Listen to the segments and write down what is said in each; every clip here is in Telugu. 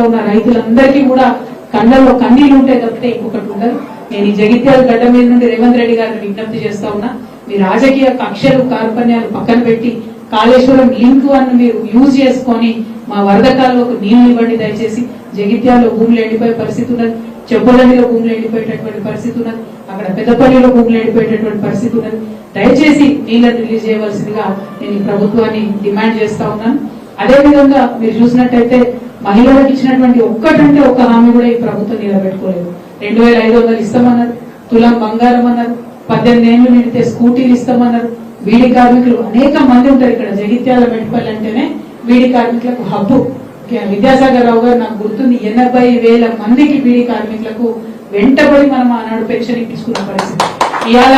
ఉన్న రైతులందరికీ కూడా కళ్ళల్లో కన్నీళ్ళు ఉంటాయి తప్పితే ఇంకొకటి ఉండదు. నేను ఈ జగిత్యాల గడ్డ మీద నుండి రేవంత్ రెడ్డి గారిని విజ్ఞప్తి చేస్తా ఉన్నా. మీ రాజకీయ కక్షలు కార్పణ్యాలు పక్కన పెట్టి కాళేశ్వరం లింక్ అని మీరు యూజ్ చేసుకొని మా వరదకాలకు నీళ్ళు ఇవ్వండి దయచేసి. జగిత్యాలలో భూములు ఎండిపోయే పరిస్థితి ఉన్నది. చెప్పలనిలో భూములు ఎండిపోయేటటువంటి పరిస్థితి ఉన్నది. అక్కడ పెద్దపల్లిలో భూములు ఎండిపోయేటటువంటి పరిస్థితి ఉన్నది. దయచేసి నీళ్ళని రిలీజ్ చేయవలసిందిగా నేను ప్రభుత్వాన్ని డిమాండ్ చేస్తా ఉన్నాను. అదేవిధంగా మీరు చూసినట్టయితే మహిళలకు ఇచ్చినటువంటి ఒక్కటంటే ఒక్క హామీ కూడా ఈ ప్రభుత్వం నిలబెట్టుకోలేదు. రెండు వేల ఐదు వందలు ఇస్తామన్నారు తులం బంగారం అన్నారు పద్దెనిమిది ఏళ్ళు నిండితే స్కూటీలు ఇస్తామన్నారు వీడి కార్మికులు అనేక మంది ఉంటారు ఇక్కడ. జగిత్యాల మెట్పల్లి అంటేనే వీడి కార్మికులకు హబ్బు. విద్యాసాగర్ రావు గారు నాకు గుర్తుంది ఎనభై వేల మందికి వీడి కార్మికులకు వెంటబడి మనం ఆనాడు పెన్షన్ ఇప్పించుకున్న పరిస్థితి. ఇవాళ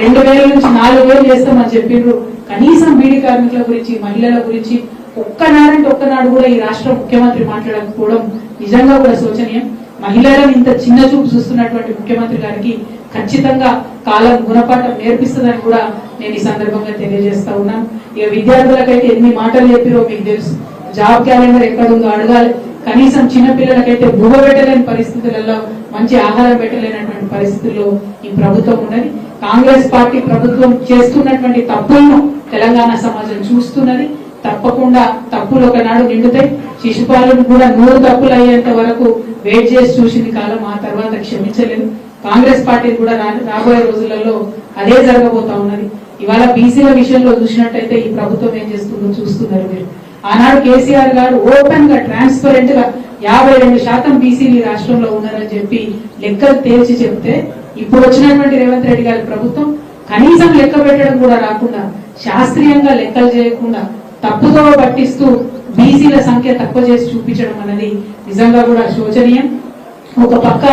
రెండు వేల నుంచి నాలుగు వేలు చేస్తామని చెప్పిండ్రు కనీసం బీడీ కార్మికుల గురించి మహిళల గురించి ఒక్కనాడంటే ఒక్కనాడు కూడా ఈ రాష్ట్ర ముఖ్యమంత్రి మాట్లాడకపోవడం నిజంగా కూడా శోచనీయం. మహిళలను ఇంత చిన్న చూపు చూస్తున్నటువంటి ముఖ్యమంత్రి గారికి ఖచ్చితంగా కాలం గుణపాఠం నేర్పిస్తుందని కూడా నేను ఈ సందర్భంగా తెలియజేస్తా ఉన్నాను. ఇక విద్యార్థులకైతే ఎన్ని మాటలు చెప్పిరో మీకు తెలుసు. జాబ్ క్యాలెండర్ ఎక్కడ ఉందో అడగాలి. కనీసం చిన్న పిల్లలకైతే బువ్వ పెట్టలేని పరిస్థితులలో మంచి ఆహారం పెట్టలేనటువంటి పరిస్థితుల్లో ఈ ప్రభుత్వం ఉన్నది. కాంగ్రెస్ పార్టీ ప్రభుత్వం చేస్తున్నటువంటి తప్పులను తెలంగాణ సమాజం చూస్తున్నది. తప్పకుండా తప్పులు ఒకనాడు నిండుతాయి. శిశుపాలను కూడా నూరు తప్పులు అయ్యేంత వరకు వెయిట్ చేసి చూసింది కాలం ఆ తర్వాత క్షమించలేదు. కాంగ్రెస్ పార్టీ కూడా రా- రాబోయే రోజులలో అదే జరగబోతా ఉన్నది. ఇవాళ బీసీల విషయంలో చూసినట్టయితే ఈ ప్రభుత్వం ఏం చేస్తుందో చూస్తున్నారు మీరు. ఆనాడు కేసీఆర్ గారు ఓపెన్గా ట్రాన్స్పరెంట్గా యాభై రెండు శాతం బీసీలు రాష్ట్రంలో ఉన్నారని చెప్పి లెక్కలు తేల్చి చెప్తే ఇప్పుడు వచ్చినటువంటి రేవంత్ రెడ్డి గారి ప్రభుత్వం కనీసం లెక్క పెట్టడం కూడా రాకుండా శాస్త్రీయంగా లెక్కలు చేయకుండా తప్పుదోవ పట్టిస్తూ బీసీల సంఖ్య తక్కువ చేసి చూపించడం అనేది నిజంగా కూడా శోచనీయం. ఒక పక్క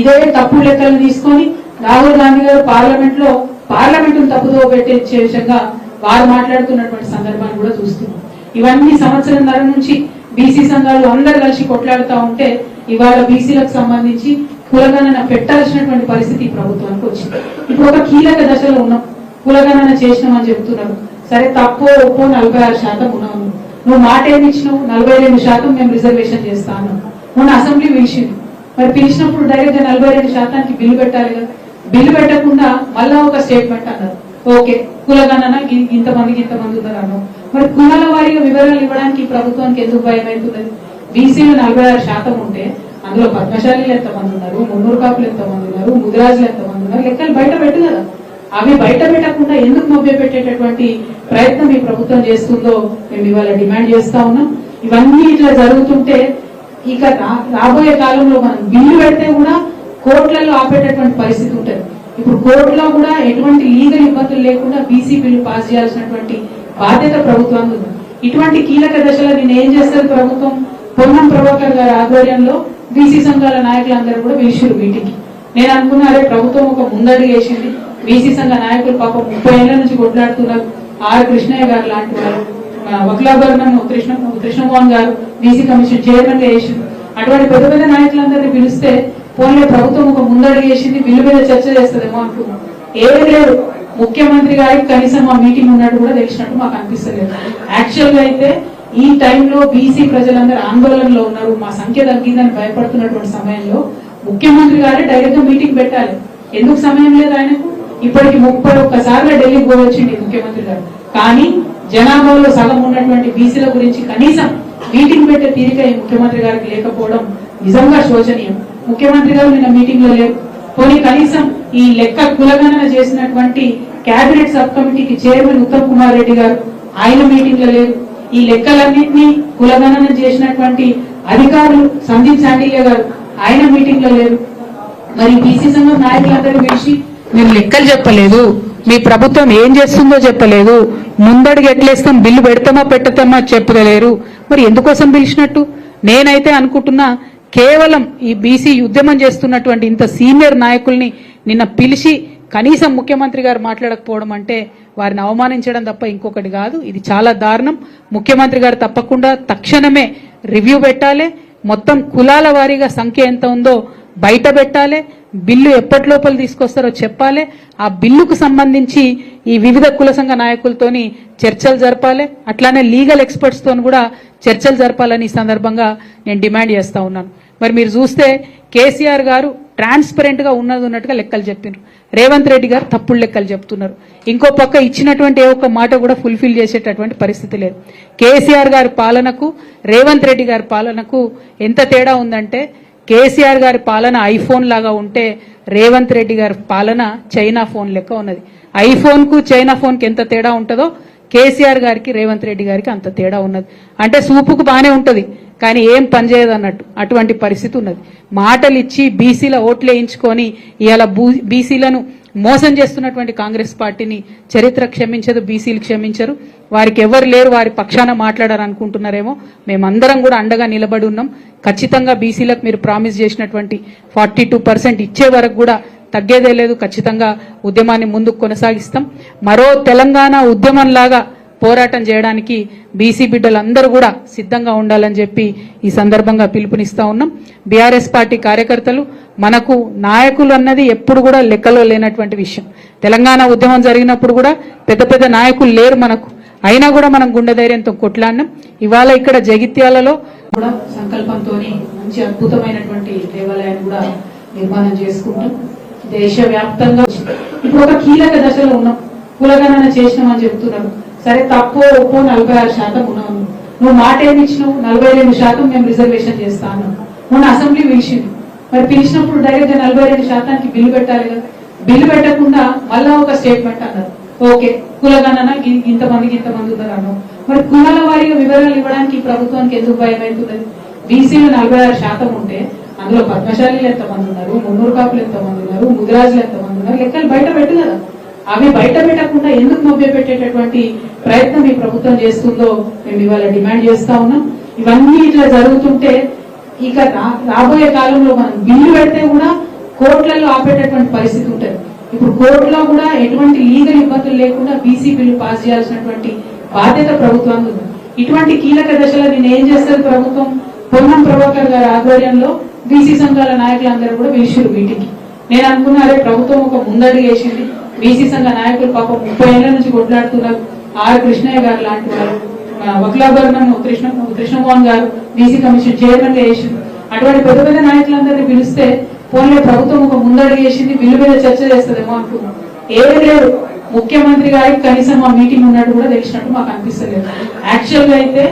ఇదే తప్పు లెక్కలు తీసుకొని రాహుల్ గాంధీ గారు పార్లమెంట్లో పార్లమెంట్ తప్పుదో పెట్టే విషయంగా వారు మాట్లాడుతున్నటువంటి సందర్భాన్ని కూడా చూస్తున్నాం. ఇవన్నీ సంవత్సరంన్నర నుంచి బీసీ సంఘాలు అందరు కలిసి కొట్లాడుతూ ఉంటే ఇవాళ బీసీలకు సంబంధించి కులగణన పెట్టాల్సినటువంటి పరిస్థితి ప్రభుత్వానికి వచ్చింది. ఇప్పుడు ఒక కీలక దశలో ఉన్నాం. కులగణన చేసినామని చెప్తున్నారు. సరే తక్కువ ఒప్పో నలభై ఆరు శాతం ఉన్నాము నువ్వు మాట ఏమి ఇచ్చినావు? నలభై రెండు శాతం మేము రిజర్వేషన్ చేస్తాను. మొన్న అసెంబ్లీ పిలిచింది. మరి పిలిచినప్పుడు డైరెక్ట్గా నలభై రెండు శాతానికి బిల్లు పెట్టాలి కదా. బిల్లు పెట్టకుండా మళ్ళా ఒక స్టేట్మెంట్ అన్నారు. ఓకే కులగణన ఇంతమందికి ఇంతమంది ఉన్నారు అన్నావు మరి కులాల వారిగా వివరాలు ఇవ్వడానికి ప్రభుత్వానికి ఎందుకు భయం అవుతున్నది? బీసీలు నలభై ఆరు శాతం ఉంటే అందులో పద్మశాలీలు ఎంతమంది ఉన్నారు? మున్నూరు కాపులు ఎంతమంది ఉన్నారు? ముదిరాజులు ఎంతమంది ఉన్నారు? లెక్కలు బయట పెట్టు కదా. అవి బయట పెట్టకుండా ఎందుకు మభ్య పెట్టేటటువంటి ప్రయత్నం ఈ ప్రభుత్వం చేస్తుందో మేము ఇవాళ డిమాండ్ చేస్తా ఉన్నాం. ఇవన్నీ ఇట్లా జరుగుతుంటే ఇక రాబోయే కాలంలో మనం బిల్లు పెడితే కూడా కోర్టులలో ఆపేటటువంటి పరిస్థితి ఉంటుంది. ఇప్పుడు కోర్టులో కూడా ఎటువంటి లీగల్ ఇబ్బందులు లేకుండా బీసీ బిల్లు పాస్ చేయాల్సినటువంటి బాధ్యత ప్రభుత్వానికి ఉంది. ఇటువంటి కీలక దశలో నేను ఏం చేస్తారు ప్రభుత్వం? పొన్నం ప్రభాకర్ గారి ఆధ్వర్యంలో బీసీ సంఘాల నాయకులందరూ కూడా పిలిచిరు మీటింగ్కి. నేను అనుకున్నారే ప్రభుత్వం ఒక ముందడుగు వేసింది. బీసీ సంఘ నాయకులు పాపం ముప్పై ఏళ్ళ నుంచి కొట్లాడుతున్నారు. ఆర్ కృష్ణయ్య గారు లాంటి వారు వక్లాభరణం కృష్ణ కృష్ణమోహన్ గారు బీసీ కమిషన్ చైర్మన్గా వేసింది అటువంటి పెద్ద పెద్ద నాయకులందరినీ పిలిస్తే పోన్లే ప్రభుత్వం ఒక ముందడుగు వేసింది బిల్లు మీద చర్చ చేస్తుందేమో అనుకున్నాం ఏమీ లేదు. ముఖ్యమంత్రి గారికి కనీసం మా మీటింగ్ ఉన్నట్టు కూడా తెలిసినట్టు మాకు అనిపిస్తలేదు. యాక్చువల్గా అయితే ఈ టైంలో బీసీ ప్రజలందరూ ఆందోళనలో ఉన్నారు. మా సంఖ్య తగ్గిందని భయపడుతున్నటువంటి సమయంలో ముఖ్యమంత్రి గారే డైరెక్ట్గా మీటింగ్ పెట్టాలి. ఎందుకు సమయం లేదు ఆయనకు? ఇప్పటికి ముప్పై ఒక్కసార్లు ఢిల్లీకి పోవచ్చింది ముఖ్యమంత్రి గారు. కానీ జనాభాలో సగం ఉన్నటువంటి బీసీల గురించి కనీసం మీటింగ్ పెట్టే తీరిక ఈ ముఖ్యమంత్రి గారికి లేకపోవడం నిజంగా శోచనీయం. ముఖ్యమంత్రి గారు నిన్న మీటింగ్లో లేరు. పోనీ కనీసం ఈ లెక్క కులగణన చేసినటువంటి కేబినెట్ సబ్ కమిటీకి చైర్మన్ ఉత్తమ్ కుమార్ రెడ్డి గారు ఆయన మీటింగ్లో లేరు. ఈ లెక్కలన్నింటినీ కులగణన చేసినటువంటి అధికారులు సందీప్ శాండిల్య గారు ఆయన మీటింగ్లో లేరు. మరి బీసీ సంఘం నాయకులందరూ పిలిచి మీరు లెక్కలు చెప్పలేదు. మీ ప్రభుత్వం ఏం చేస్తుందో చెప్పలేదు. ముందడుగు ఎట్లేస్తాం బిల్లు పెడతామా పెట్టతామా చెప్పలేరు. మరి ఎందుకోసం పిలిచినట్టు? నేనైతే అనుకుంటున్నా కేవలం ఈ బీసీ ఉద్యమం చేస్తున్నటువంటి ఇంత సీనియర్ నాయకుల్ని నిన్న పిలిచి కనీసం ముఖ్యమంత్రి గారు మాట్లాడకపోవడం అంటే వారిని అవమానించడం తప్ప ఇంకొకటి కాదు. ఇది చాలా దారుణం. ముఖ్యమంత్రి గారు తప్పకుండా తక్షణమే రివ్యూ పెట్టాలి. మొత్తం కులాల వారీగా సంఖ్య ఎంత ఉందో బయట పెట్టాలి బిల్లు ఎప్పటి లోపల తీసుకొస్తారో చెప్పాలి ఆ బిల్లుకు సంబంధించి ఈ వివిధ కుల సంఘ నాయకులతోని చర్చలు జరపాలి అట్లానే లీగల్ ఎక్స్పర్ట్స్తో కూడా చర్చలు జరపాలని ఈ సందర్భంగా నేను డిమాండ్ చేస్తూ ఉన్నాను. మరి మీరు చూస్తే కేసీఆర్ గారు ట్రాన్స్పరెంట్గా ఉన్నది ఉన్నట్టుగా లెక్కలు చెప్పినారు. రేవంత్ రెడ్డి గారు తప్పుడు లెక్కలు చెప్తున్నారు. ఇంకో పక్క ఇచ్చినటువంటి ఏ ఒక్క మాట కూడా ఫుల్ఫిల్ చేసేటటువంటి పరిస్థితి లేదు. కేసీఆర్ గారి పాలనకు రేవంత్ రెడ్డి గారి పాలనకు ఎంత తేడా ఉందంటే కేసీఆర్ గారి పాలన ఐఫోన్ లాగా ఉంటే రేవంత్ రెడ్డి గారి పాలన చైనా ఫోన్ లెక్క ఉన్నది. ఐఫోన్కు చైనా ఫోన్కి ఎంత తేడా ఉంటుందో కేసీఆర్ గారికి రేవంత్ రెడ్డి గారికి అంత తేడా ఉన్నది. అంటే సూపుకు బాగానే ఉంటుంది. కానీ ఏం పనిచేయదు అన్నట్టు అటువంటి పరిస్థితి ఉన్నది. మాటలు ఇచ్చి బీసీల ఓట్లు వేయించుకొని ఇవాళ బీసీలను మోసం చేస్తున్నటువంటి కాంగ్రెస్ పార్టీని చరిత్ర క్షమించదు బీసీలు క్షమించరు. వారికి ఎవరు లేరు వారి పక్షాన మాట్లాడారు అనుకుంటున్నారేమో. మేమందరం కూడా అండగా నిలబడి ఉన్నాం. ఖచ్చితంగా బీసీలకు మీరు ప్రామిస్ చేసినటువంటి ఫార్టీ ఇచ్చే వరకు కూడా తగ్గేదే లేదు. ఖచ్చితంగా ఉద్యమాన్ని ముందుకు కొనసాగిస్తాం. మరో తెలంగాణ ఉద్యమంలాగా పోరాటం చేయడానికి బీసీ బిడ్డలందరూ కూడా సిద్ధంగా ఉండాలని చెప్పి ఈ సందర్భంగా పిలుపునిస్తా ఉన్నాం. బీఆర్ఎస్ పార్టీ కార్యకర్తలు మనకు నాయకులు అన్నది ఎప్పుడు కూడా లెక్కలో లేనటువంటి విషయం. తెలంగాణ ఉద్యమం జరిగినప్పుడు కూడా పెద్ద పెద్ద నాయకులు లేరు మనకు. అయినా కూడా మనం గుండె ధైర్యంతో కొట్లాడినాం. ఇవాళ ఇక్కడ జగిత్యాలలో కూడా సంకల్పంతో మంచి అద్భుతమైనటువంటి దేవాలయాన్ని కూడా నిర్మాణం చేసుకుంటాం. దేశవ్యాప్తంగా ఇప్పుడు ఒక కీలక దశలో ఉన్నాం. కులగణన చేసినామని చెప్తున్నారు. సరే తప్పు ఒప్పు నలభై ఆరు శాతం ఉన్నావు నువ్వు మాట ఏమి ఇచ్చినావు? నలభై రెండు శాతం మేము రిజర్వేషన్ చేస్తాను. మొన్న అసెంబ్లీ పిలిచింది మరి పిలిచినప్పుడు డైరెక్ట్గా నలభై రెండు శాతానికి బిల్లు పెట్టాలి కదా. బిల్లు పెట్టకుండా మళ్ళా ఒక స్టేట్మెంట్ అన్నారు. ఓకే కులగణన ఇంతమందికి ఇంతమంది ఉన్నారు మరి కులాల వారిగా వివరాలు ఇవ్వడానికి ప్రభుత్వానికి ఎందుకు భయం అవుతున్నది? బీసీలు నలభై ఆరు శాతం ఉంటే అందులో పద్మశాలీలు ఎంతమంది ఉన్నారు? మున్నూరు కాపులు ఎంతమంది ఉన్నారు? ముదిరాజులు ఎంతమంది ఉన్నారు? లెక్కలు బయట పెట్టు కదా. అవి బయట పెట్టకుండా ఎందుకు మభ్య పెట్టేటటువంటి ప్రయత్నం ఈ ప్రభుత్వం చేస్తుందో మేము ఇవాళ డిమాండ్ చేస్తా ఉన్నాం. ఇవన్నీ ఇట్లా జరుగుతుంటే ఇక రాబోయే కాలంలో మనం బిల్లు పెడితే కూడా కోర్టులలో ఆపేటటువంటి పరిస్థితి ఉంటుంది. ఇప్పుడు కోర్టులో కూడా ఎటువంటి లీగల్ ఇబ్బందులు లేకుండా బీసీ బిల్లు పాస్ చేయాల్సినటువంటి బాధ్యత ప్రభుత్వానికి ఉంది. ఇటువంటి కీలక దశలో నేను ఏం చేస్తారు ప్రభుత్వం? పొన్నం ప్రభాకర్ గారి ఆధ్వర్యంలో బీసీ సంఘాల నాయకులందరూ కూడా పిలిచిరు మీటింగ్ నేను అనుకున్నారే ప్రభుత్వం ఒక ముందడుగు వేసింది. బీసీ సంఘ నాయకులు పాపం ముప్పై ఏళ్ళ నుంచి కొట్లాడుతున్నారు ఆర్ కృష్ణయ్య గారు లాంటి వారు వక్లాభరణం కృష్ణ కృష్ణమోహన్ గారు బీసీ కమిషన్ చైర్మన్గా వేసింది అటువంటి పెద్ద పెద్ద నాయకులందరినీ పిలిస్తే పోన్లే ప్రభుత్వం ఒక ముందడుగు వేసింది బిల్లు మీద చర్చ చేస్తుందేమో అనుకున్నాం ఏమీ లేదు. ముఖ్యమంత్రి గారికి కనీసం మా మీటింగ్ ఉన్నట్టు కూడా తెలిసినట్టు మాకు అనిపిస్తలేదు. యాక్చువల్గా అయితే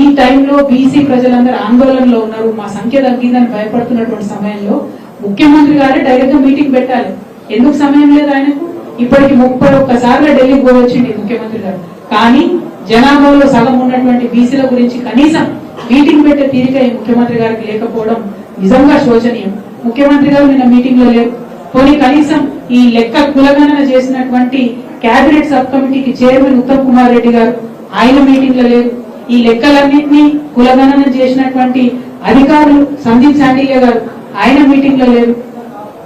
ఈ టైంలో బీసీ ప్రజలందరూ ఆందోళనలో ఉన్నారు. మా సంఖ్య తగ్గిందని భయపడుతున్నటువంటి సమయంలో ముఖ్యమంత్రి గారే డైరెక్ట్గా మీటింగ్ పెట్టాలి. ఎందుకు సమయం లేదు ఆయనకు? ఇప్పటికి ముప్పై ఒక్కసార్లు ఢిల్లీకి పోవచ్చింది ముఖ్యమంత్రి గారు. కానీ జనాభాలో సగం ఉన్నటువంటి బీసీల గురించి కనీసం మీటింగ్ పెట్టే తీరిక ఈ ముఖ్యమంత్రి గారికి లేకపోవడం నిజంగా శోచనీయం. ముఖ్యమంత్రి గారు నిన్న మీటింగ్లో లేరు. పోనీ కనీసం ఈ లెక్క కులగణన చేసినటువంటి కేబినెట్ సబ్ కమిటీకి చైర్మన్ ఉత్తమ్ కుమార్ రెడ్డి గారు ఆయన మీటింగ్లో లేరు. ఈ లెక్కలన్నింటినీ కులగణన చేసినటువంటి అధికారులు సందీప్ శాండిల్య గారు ఆయన మీటింగ్లో లేరు.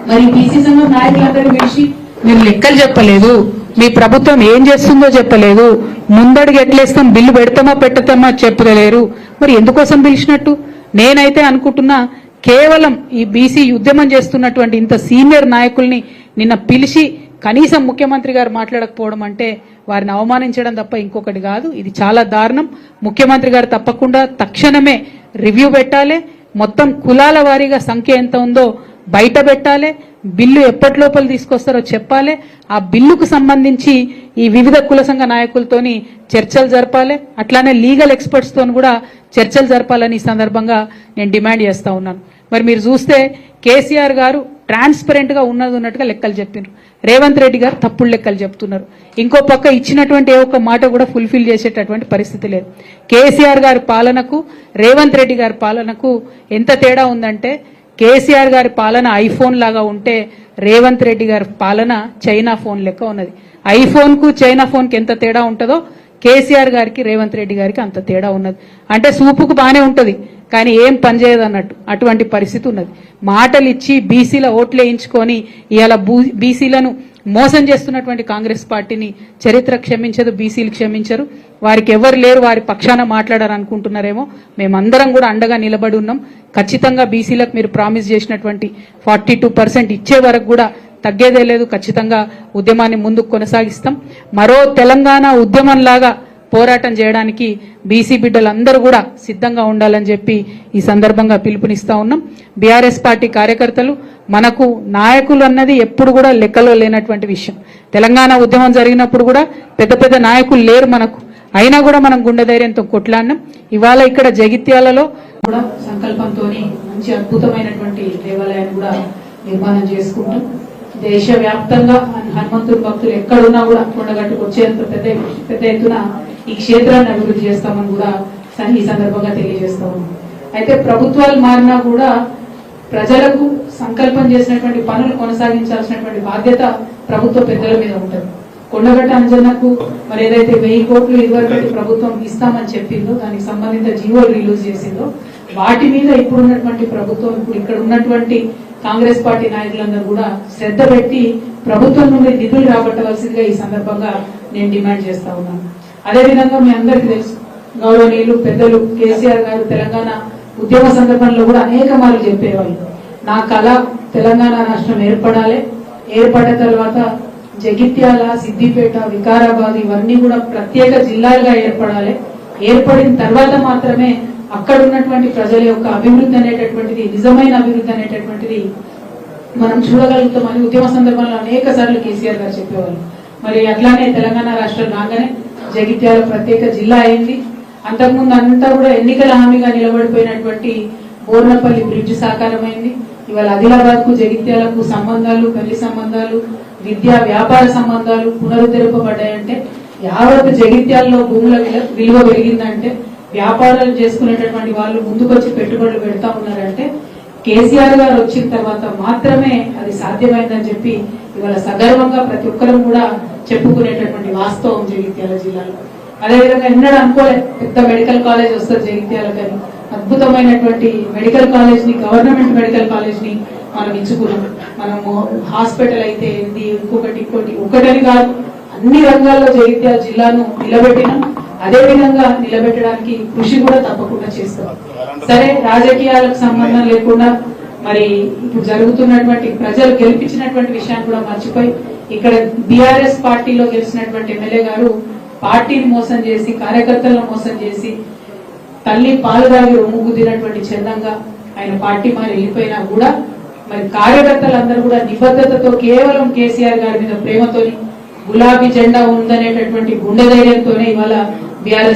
మరి బీసీ సంఘం నాయకులందరూ విడిచి మీరు లెక్కలు చెప్పలేదు. మీ ప్రభుత్వం ఏం చేస్తుందో చెప్పలేదు. ముందడుగు ఎట్లేస్తాం బిల్లు పెడతామా పెట్టతామా చెప్పలేరు. మరి ఎందుకోసం పిలిచినట్టు? నేనైతే అనుకుంటున్నా కేవలం ఈ బీసీ ఉద్యమం చేస్తున్నటువంటి ఇంత సీనియర్ నాయకుల్ని నిన్న పిలిచి కనీసం ముఖ్యమంత్రి గారు మాట్లాడకపోవడం అంటే వారిని అవమానించడం తప్ప ఇంకొకటి కాదు. ఇది చాలా దారుణం. ముఖ్యమంత్రి గారు తప్పకుండా తక్షణమే రివ్యూ పెట్టాలి. మొత్తం కులాల వారీగా సంఖ్య ఎంత ఉందో బయట పెట్టాలి బిల్లు ఎప్పటి లోపల తీసుకొస్తారో చెప్పాలి. ఆ బిల్లుకు సంబంధించి ఈ వివిధ కుల సంఘ నాయకులతోని చర్చలు జరపాలి. అట్లానే లీగల్ ఎక్స్పర్ట్స్తో కూడా చర్చలు జరపాలని ఈ సందర్భంగా నేను డిమాండ్ చేస్తూ ఉన్నాను. మరి మీరు చూస్తే కేసీఆర్ గారు ట్రాన్స్పరెంట్గా ఉన్నది ఉన్నట్టుగా లెక్కలు చెప్పినారు. రేవంత్ రెడ్డి గారు తప్పుడు లెక్కలు చెప్తున్నారు. ఇంకో పక్క ఇచ్చినటువంటి ఏ ఒక్క మాట కూడా ఫుల్ఫిల్ చేసేటటువంటి పరిస్థితి లేదు. కేసీఆర్ గారి పాలనకు రేవంత్ రెడ్డి గారి పాలనకు ఎంత తేడా ఉందంటే కేసీఆర్ గారి పాలన ఐఫోన్ లాగా ఉంటే రేవంత్ రెడ్డి గారి పాలన చైనా ఫోన్ లెక్క ఉన్నది. ఐఫోన్కు చైనా ఫోన్కి ఎంత తేడా ఉంటుందో కేసీఆర్ గారికి రేవంత్ రెడ్డి గారికి అంత తేడా ఉన్నది. అంటే సూపుకు బాగానే ఉంటుంది కానీ ఏం పనిచేయదు అన్నట్టు అటువంటి పరిస్థితి ఉన్నది. మాటలు ఇచ్చి బీసీల ఓట్లు వేయించుకొని ఇవాళ బీసీలను మోసం చేస్తున్నటువంటి కాంగ్రెస్ పార్టీని చరిత్ర క్షమించదు బీసీలు క్షమించరు. వారికి ఎవరు లేరు వారి పక్షాన మాట్లాడారు అనుకుంటున్నారేమో మేమందరం కూడా అండగా నిలబడి ఉన్నాం. ఖచ్చితంగా బీసీలకు మీరు ప్రామిస్ చేసినటువంటి ఫార్టీ టూ పర్సెంట్ ఇచ్చే వరకు కూడా తగ్గేదే లేదు. ఖచ్చితంగా ఉద్యమాన్ని ముందుకు కొనసాగిస్తాం. మరో తెలంగాణ ఉద్యమంలాగా పోరాటం చేయడానికి బీసీ బిడ్డలందరూ కూడా సిద్ధంగా ఉండాలని చెప్పి ఈ సందర్భంగా పిలుపునిస్తా ఉన్నాం. బీఆర్ఎస్ పార్టీ కార్యకర్తలు మనకు నాయకులు అన్నది ఎప్పుడు కూడా లెక్కలో లేనటువంటి విషయం. తెలంగాణ ఉద్యమం జరిగినప్పుడు కూడా పెద్ద పెద్ద నాయకులు లేరు మనకు. అయినా కూడా మనం గుండె ధైర్యంతో కొట్లాడినాం. ఇవాళ ఇక్కడ జగిత్యాలలో కూడా సంకల్పంతో మంచి అద్భుతమైనటువంటి దేవాలయాన్ని కూడా నిర్మాణం చేసుకుంటాం దేశవ్యాప్తంగా హనుమంతుడి భక్తులు ఎక్కడున్నా కూడా కొండగట్టుకు వచ్చేంత పెద్ద పెద్ద ఎత్తున ఈ క్షేత్రాన్ని అభివృద్ధి చేస్తామని కూడా ఈ సందర్భంగా తెలియజేస్తాము అయితే ప్రభుత్వాలు మారినా కూడా ప్రజలకు సంకల్పం చేసినటువంటి పనులు కొనసాగించాల్సినటువంటి బాధ్యత ప్రభుత్వ పెద్దల మీద ఉంటుంది. కొండగట్ట అంజనకు మరి ఏదైతే వెయ్యి కోట్లు ఇదివరకు ప్రభుత్వం ఇస్తామని చెప్పిందో దానికి సంబంధిత జీవోలు రిలీజ్ చేసిందో వాటి మీద ఇప్పుడున్నటువంటి ప్రభుత్వం ఇప్పుడు ఇక్కడ ఉన్నటువంటి కాంగ్రెస్ పార్టీ నాయకులందరూ కూడా శ్రద్ధ పెట్టి ప్రభుత్వం నుండి నిధులు రాబట్టవలసిందిగా ఈ సందర్భంగా నేను డిమాండ్ చేస్తా ఉన్నాను. అదేవిధంగా మీ అందరికీ తెలుసు గౌరవనీయులు పెద్దలు కేసీఆర్ గారు తెలంగాణ ఉద్యమ సందర్భంలో కూడా అనేక మార్లు చెప్పేవాళ్ళు. నా కళ తెలంగాణ రాష్ట్రం ఏర్పడాలి ఏర్పడిన తర్వాత జగిత్యాల సిద్దిపేట వికారాబాద్ ఇవన్నీ కూడా ప్రత్యేక జిల్లాలుగా ఏర్పడాలి. ఏర్పడిన తర్వాత మాత్రమే అక్కడ ఉన్నటువంటి ప్రజల యొక్క అభివృద్ధి అనేటటువంటిది నిజమైన అభివృద్ధి అనేటటువంటిది మనం చూడగలుగుతామని ఉద్యమ సందర్భంలో అనేక సార్లు కేసీఆర్ గారు చెప్పేవాళ్ళు. మరి అట్లానే తెలంగాణ రాష్ట్రం రాగానే జగిత్యాల ప్రత్యేక జిల్లా అయింది. అంతకుముందు అంతా కూడా ఎన్నికల హామీగా నిలబడిపోయినటువంటి బోర్నపల్లి బ్రిడ్జ్ సాకారమైంది. ఇవాళ ఆదిలాబాద్కు జగిత్యాలకు సంబంధాలు పెళ్ళి సంబంధాలు విద్యా వ్యాపార సంబంధాలు పునరుద్ధరింపబడ్డాయంటే యావత్ జగిత్యాలలో భూముల విలువ పెరిగిందంటే వ్యాపారాలు చేసుకునేటటువంటి వాళ్ళు ముందుకొచ్చి పెట్టుబడులు పెడతా ఉన్నారంటే కేసీఆర్ గారు వచ్చిన తర్వాత మాత్రమే అది సాధ్యమైందని చెప్పి ఇవాళ సగర్వంగా ప్రతి ఒక్కరం కూడా చెప్పుకునేటటువంటి వాస్తవం జగిత్యాల జిల్లాలో. అదేవిధంగా ఎన్నడూ అనుకోలే పెద్ద మెడికల్ కాలేజ్ వస్తుంది జగిత్యాల కానీ అద్భుతమైనటువంటి మెడికల్ కాలేజ్ని గవర్నమెంట్ మెడికల్ కాలేజ్ని మనం ఇచ్చుకున్నాం మనము హాస్పిటల్ అయితే ఏంది ఇంకొకటి ఇంకోటి ఒకటని కాదు అన్ని రంగాల్లో జగిత్యాల జిల్లాను నిలబెట్టినాం అదే విధంగా నిలబెట్టడానికి కృషి కూడా తప్పకుండా చేస్తాం. సరే రాజకీయాలకు సంబంధం లేకుండా మరి ఇప్పుడు జరుగుతున్నటువంటి ప్రజలు గెలిపించినటువంటి విషయాన్ని కూడా మర్చిపోయి ఇక్కడ బీఆర్ఎస్ పార్టీలో గెలిచినటువంటి ఎమ్మెల్యే గారు పార్టీని మోసం చేసి కార్యకర్తలను మోసం చేసి తల్లి పాలు తాగి రొమ్ము గుద్దినటువంటి చందంగా ఆయన పార్టీ మారి వెళ్ళిపోయినా కూడా మరి కార్యకర్తలందరూ కూడా నిబద్ధతతో కేవలం కేసీఆర్ గారి మీద ప్రేమతోని గులాబీ జెండా ఉందనేటటువంటి గుండె ధైర్యంతోనే ఇవాళ బీఆర్ఎస్